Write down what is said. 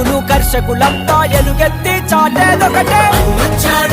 చూపాడంటూ కర్షకులంతా ఎలుగెత్తి చాటేదొకటే. వచ్చాడు